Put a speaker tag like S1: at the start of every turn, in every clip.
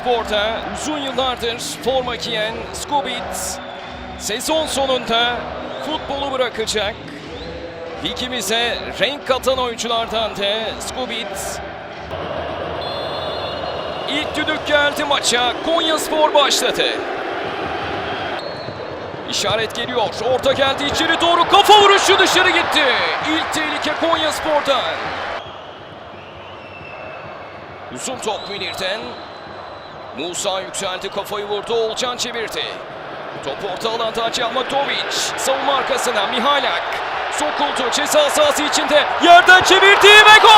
S1: Spor'da uzun yıllardır forma giyen Skobit sezon sonunda futbolu bırakacak. Ligimize renk katan oyunculardan da Skobit İlk düdük geldi maça. Konya Spor başladı. İşaret geliyor. Orta geldi içeri doğru. Kafa vuruşu dışarı gitti. İlk tehlike Konya Spor'dan. Uzun top Münir'den. Musa yükseldi kafayı vurdu. Olcan çevirdi. Top orta alanda Ahmetovic. Savunma arkasına Mihalak. Sokuldu ceza sahası içinde. Yerden çevirdi ve gol!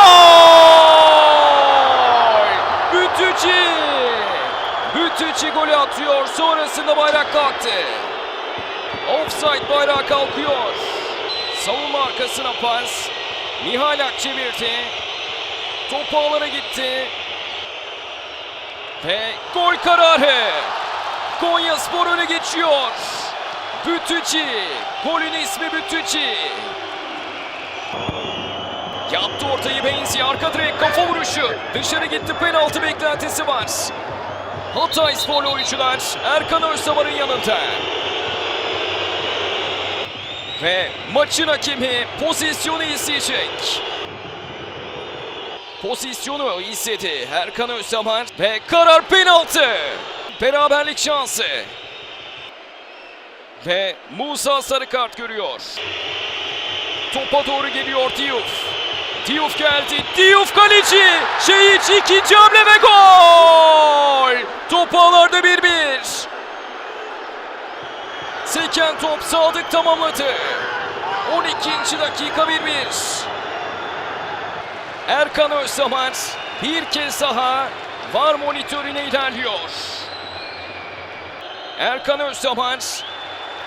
S1: Bütücü! Bütücü golü atıyor. Sonrasında bayrak kalktı. Offside bayrağı kalkıyor. Savunma arkasına pas. Mihalak çevirdi. Top ağlara gitti. Ve gol kararı. Konya Spor öne geçiyor. Bütücü. Golün ismi Bütücü. Yaptı ortayı Benzi. Arka direk kafa vuruşu. Dışarı gitti penaltı beklentisi var. Hatay sporlu oyuncular Erkan Özsamar'ın yanında. Ve maçın hakemi pozisyonu isteyecek. Pozisyonu istedi Erkan Özsamar ve karar penaltı. Beraberlik şansı. Ve Musa sarı kart görüyor. Topa doğru geliyor Diouf. Diouf geldi. Diouf kaleci. Şehiç ikinci hamle ve gol. Top ağlarda 1-1. Seken top Sadık tamamladı. 12. dakika 1-1. Erkan Özsamar bir kez daha var monitörüne ilerliyor. Erkan Özsamar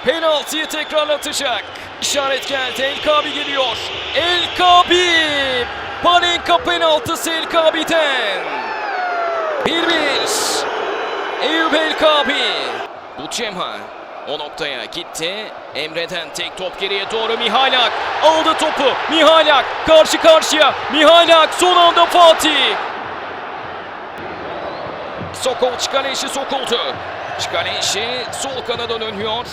S1: penaltıyı tekrarlatacak. İşaret geldi. El Kabi geliyor. El Kabi! Panenka penaltısı El Kabi'den. 1-1. Eyüp El Kabi. Bu Cemha o noktaya gitti. Emre'den tek top geriye doğru Mihalak. Aldı topu. Mihalak karşı karşıya. Mihalak son anda Fatih. Sokol Çikaleşi sokuldu. Çikaleşi sol kanada dönüyor.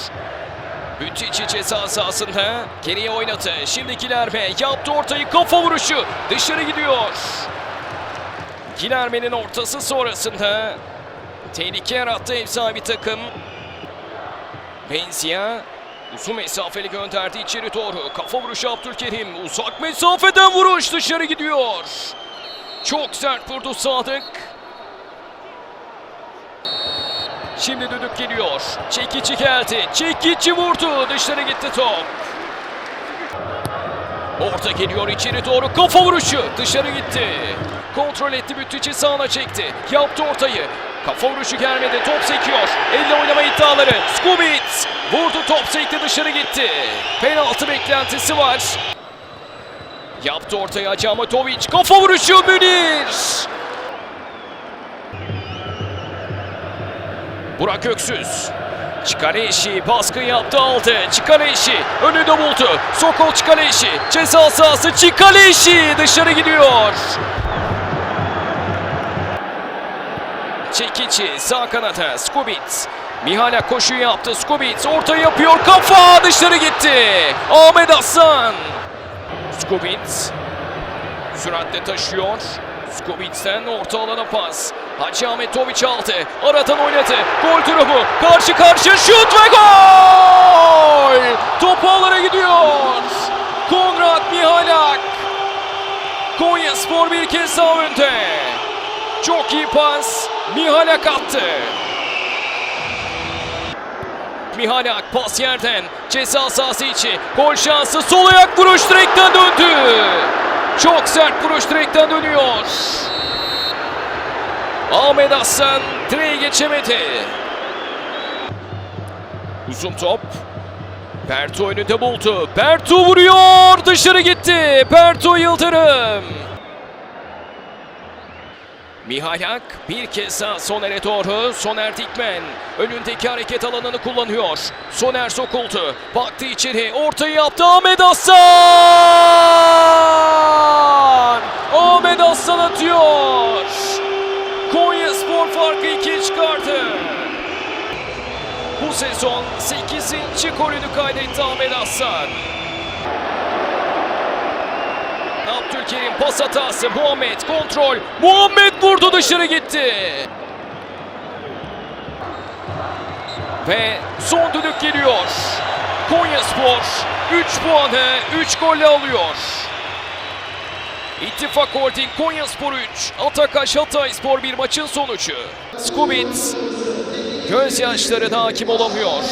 S1: Bütçeci ceza sahasında geriye oynadı. Şimdi Gilerme yaptı ortayı kafa vuruşu. Dışarı gidiyor. Gilerme'nin ortası sonrasında tehlike yarattı ev sahibi takım. Benzia uzun mesafeli gönderdi içeri doğru. Kafa vuruşu Abdülkerim. Uzak mesafeden vuruş dışarı gidiyor. Çok sert vurdu Sadık. Şimdi düdük geliyor. Çekici geldi. Çekici vurdu. Dışarı gitti top. Orta geliyor içeri doğru. Kafa vuruşu. Dışarı gitti. Kontrol etti Bütücü sağına çekti. Yaptı ortayı. Kafa vuruşu gelmedi. Top sekiyor. Elle oynama iddiaları. Skubit. Vurdu top sekti dışarı gitti. Penaltı beklentisi var. Yaptı ortaya Hacı Ahmetoviç. Kafa vuruşu Münir. Burak Öksüz. Çikaleşi baskı yaptı aldı. Çikaleşi önünde buldu. Sokol Çikaleşi. Ceza sahası Çikaleşi dışarı gidiyor. Çekici sağ kanata Skubit. Mihala koşu yaptı. Skubit orta yapıyor. Kafa dışarı gitti. Ahmet Aslan. Skubit süratle taşıyor. Skubit'ten orta alana pas. Hacı Ahmetoviç aldı. Aradan oynadı. Gol tarafı. Karşı karşıya şut ve gol! Top ağlara gidiyor. Konrad Mihalak. Konya Spor bir kez daha önde. Çok iyi pas. Mihalak attı. Mihalak pas yerden. Ceza sahası içi. Gol şansı. Sol ayak vuruş direkten döndü. Çok sert vuruş direkten dönüyor. Ahmet Aslan direği geçemedi. Uzun top. Berto önünde buldu. Berto vuruyor. Dışarı gitti. Berto Yıldırım. Mihail Hak bir kez sağ Soner'e doğru. Soner Dikmen önündeki hareket alanını kullanıyor. Soner sokuldu. Baktı içeri. Ortayı yaptı Ahmet Aslan. Ahmet Aslan atıyor. Konya Spor farkı ikiye çıkardı. Bu sezon 8. golünü kaydetti Ahmet Aslan. Abdülkerim pas hatası. Muhammed kontrol. Muhammed vurdu dışarı gitti. Ve son düdük geliyor. Konyaspor 3 puanı 3 golle alıyor. İttifak Holding Konyaspor 3, Atakaş Hatayspor bir maçın sonucu. Skubit gözyaşlarına hakim olamıyor.